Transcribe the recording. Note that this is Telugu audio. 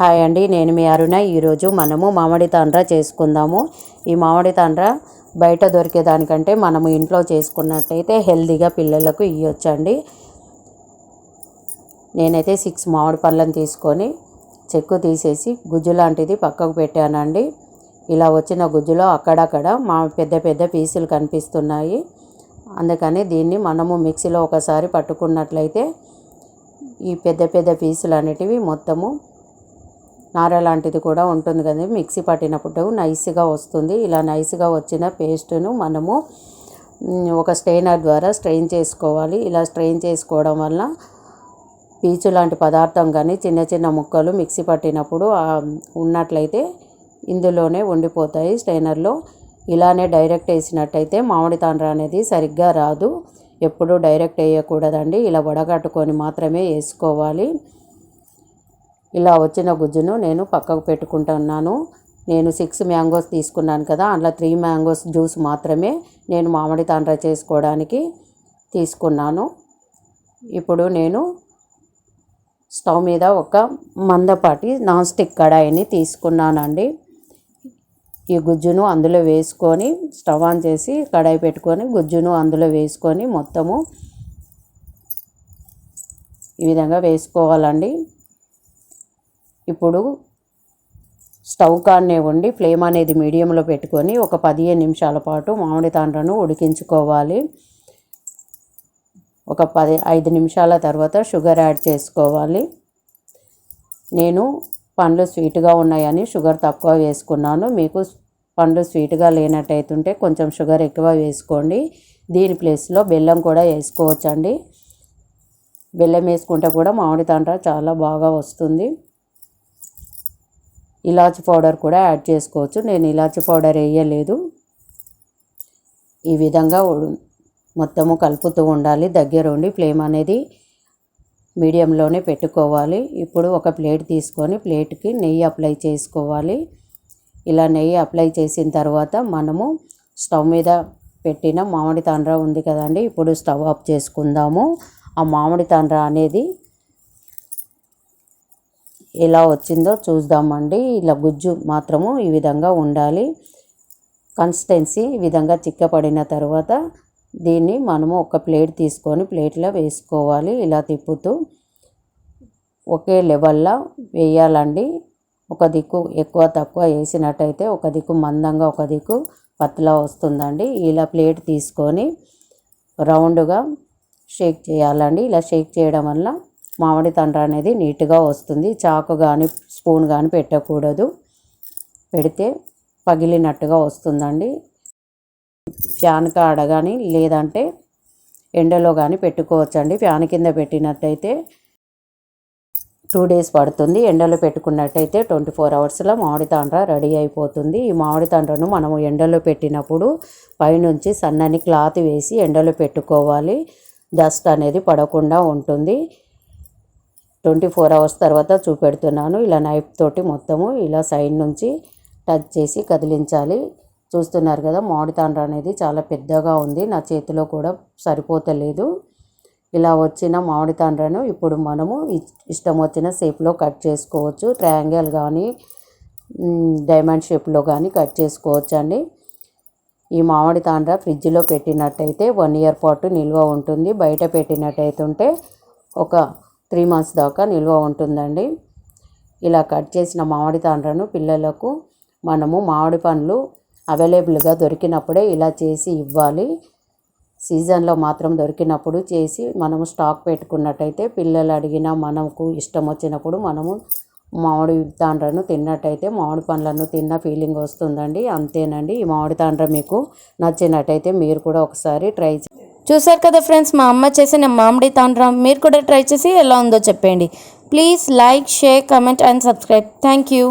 హాయ్ అండి నేను మీ అరుణ. ఈరోజు మనము మామిడి తాండ్ర చేసుకుందాము. ఈ మామిడి తాండ్ర బయట దొరికేదానికంటే మనము ఇంట్లో చేసుకున్నట్టయితే హెల్తీగా పిల్లలకు ఇవ్వచ్చండి నేనైతే సిక్స్ మామిడి పండ్లను తీసుకొని చెక్కు తీసేసి గుజ్జు లాంటిది పక్కకు పెట్టానండి. ఇలా వచ్చిన గుజ్జులో అక్కడక్కడ మా పెద్ద పెద్ద పీసులు కనిపిస్తున్నాయి. అందుకని దీన్ని మనము మిక్సీలో ఒకసారి పట్టుకున్నట్లయితే ఈ పెద్ద పెద్ద పీసులు అనేటివి మొత్తము నార లాంటిది కూడా ఉంటుంది కదా మిక్సీ పట్టినప్పుడు నైస్గా వస్తుంది. ఇలా నైస్గా వచ్చిన పేస్ట్ను మనము ఒక స్ట్రెయినర్ ద్వారా స్ట్రెయిన్ చేసుకోవాలి. ఇలా స్ట్రెయిన్ చేసుకోవడం వల్ల పీచు లాంటి పదార్థం కానీ చిన్న చిన్న ముక్కలు మిక్సీ పట్టినప్పుడు ఉన్నట్లయితే ఇందులోనే ఉండిపోతాయి స్ట్రైనర్లో. ఇలానే డైరెక్ట్ వేసినట్టయితే మామిడి తాండ్ర అనేది సరిగ్గా రాదు. ఎప్పుడు డైరెక్ట్ వేయకూడదండి. ఇలా వడగట్టుకొని మాత్రమే వేసుకోవాలి. ఇలా వచ్చిన గుజ్జును నేను పక్కకు పెట్టుకుంటున్నాను. నేను సిక్స్ మ్యాంగోస్ తీసుకున్నాను కదా అందులో త్రీ మ్యాంగోస్ జ్యూస్ మాత్రమే నేను మామిడి తాండ్ర చేసుకోవడానికి తీసుకున్నాను. ఇప్పుడు నేను స్టవ్ మీద ఒక మందపాటి నాన్ స్టిక్ కడాయిని తీసుకున్నానండి. ఈ గుజ్జును అందులో వేసుకొని స్టవ్ ఆన్ చేసి కడాయి పెట్టుకొని గుజ్జును అందులో వేసుకొని మొత్తము ఈ విధంగా వేసుకోవాలండి. ఇప్పుడు స్టవ్ కాడనే ఉండి ఫ్లేమ్ అనేది మీడియంలో పెట్టుకొని ఒక పదిహేను నిమిషాల పాటు మామిడి తాండ్రను ఉడికించుకోవాలి. ఒక పది ఐదు నిమిషాల తర్వాత షుగర్ యాడ్ చేసుకోవాలి. నేను పండ్లు స్వీట్గా ఉన్నాయని షుగర్ తక్కువ వేసుకున్నాను. మీకు పండ్లు స్వీట్గా లేనట్టయితుంటే కొంచెం షుగర్ ఎక్కువ వేసుకోండి. దీని ప్లేస్లో బెల్లం కూడా వేసుకోవచ్చండి. బెల్లం వేసుకుంటే కూడా మామిడి తాండ్ర చాలా బాగా వస్తుంది. ఇలాచి పౌడర్ కూడా యాడ్ చేసుకోవచ్చు. నేను ఇలాచి పౌడర్ వేయలేదు. ఈ విధంగా మొత్తము కలుపుతూ ఉండాలి. దగ్గర ఉండి ఫ్లేమ్ అనేది మీడియంలోనే పెట్టుకోవాలి. ఇప్పుడు ఒక ప్లేట్ తీసుకొని ప్లేట్కి నెయ్యి అప్లై చేసుకోవాలి. ఇలా నెయ్యి అప్లై చేసిన తర్వాత మనము స్టవ్ మీద పెట్టిన మామిడి తాండ్ర ఉంది కదండి ఇప్పుడు స్టవ్ ఆఫ్ చేసుకుందాము. ఆ మామిడి తాండ్ర అనేది ఎలా వచ్చిందో చూద్దామండి. ఇలా గుజ్జు మాత్రము ఈ విధంగా ఉండాలి. కన్సిస్టెన్సీ ఈ విధంగా చిక్కపడిన తర్వాత దీన్ని మనము ఒక ప్లేట్ తీసుకొని ప్లేట్లో వేసుకోవాలి. ఇలా తిప్పుతూ ఒకే లెవెల్లో వేయాలండి. ఒక దిక్కు ఎక్కువ తక్కువ వేసినట్టయితే ఒక దిక్కు మందంగా ఒక దిక్కు పతలా వస్తుందండి. ఇలా ప్లేట్ తీసుకొని రౌండ్గా షేక్ చేయాలండి. ఇలా షేక్ చేయడం వల్ల మామిడి తండ్ర అనేది నీట్గా వస్తుంది. చాకు కానీ స్పూన్ కానీ పెట్టకూడదు. పెడితే పగిలినట్టుగా వస్తుందండి. ఫ్యాన్ కాడ కానీ లేదంటే ఎండలో కానీ పెట్టుకోవచ్చండి. ఫ్యాన్ కింద పెట్టినట్టయితే టూ డేస్ పడుతుంది. ఎండలో పెట్టుకున్నట్టయితే ట్వంటీ ఫోర్ అవర్స్లో మామిడి తాండ్ర రెడీ అయిపోతుంది. ఈ మామిడి తాండ్రను మనము ఎండలో పెట్టినప్పుడు పైనుంచి సన్నని క్లాత్ వేసి ఎండలో పెట్టుకోవాలి. డస్ట్ అనేది పడకుండా ఉంటుంది. ట్వంటీ ఫోర్ అవర్స్ తర్వాత చూపెడుతున్నాను. ఇలా నైఫ్ తోటి మొత్తము ఇలా సైడ్ నుంచి టచ్ చేసి కదిలించాలి. చూస్తున్నారు కదా మామిడి తాండ్ర అనేది చాలా పెద్దగా ఉంది. నా చేతిలో కూడా సరిపోతలేదు. ఇలా వచ్చిన మామిడి తాండ్రను ఇప్పుడు మనము ఇష్టం వచ్చిన షేప్లో కట్ చేసుకోవచ్చు. ట్రయాంగిల్ కానీ డైమండ్ షేప్లో కానీ కట్ చేసుకోవచ్చు అండి ఈ మామిడి తాండ్ర ఫ్రిడ్జ్లో పెట్టినట్టయితే వన్ ఇయర్ పాటు నిల్వ ఉంటుంది. బయట పెట్టినట్టయితే ఉంటే ఒక త్రీ మంత్స్ దాకా నిల్వ ఉంటుందండి. ఇలా కట్ చేసిన మామిడి తాండ్రను పిల్లలకు మనము మామిడి పండ్లు అవైలబుల్గా దొరికినప్పుడే ఇలా చేసి ఇవ్వాలి. సీజన్లో మాత్రం దొరికినప్పుడు చేసి మనము స్టాక్ పెట్టుకున్నట్టయితే పిల్లలు అడిగినా మనకు ఇష్టం వచ్చినప్పుడు మనము మామిడి తాండ్రను తిన్నట్టయితే మామిడి పండ్లను తిన్న ఫీలింగ్ వస్తుందండి. అంతేనండి. ఈ మామిడి తాండ్ర మీకు నచ్చినట్టయితే మీరు కూడా ఒకసారి ట్రై చూసారు కదా ఫ్రెండ్స్ మా అమ్మ చేసిన మామిడి తాండ్ర మీరు కూడా ట్రై చేసి ఎలా ఉందో చెప్పండి. Please like share comment and subscribe thank you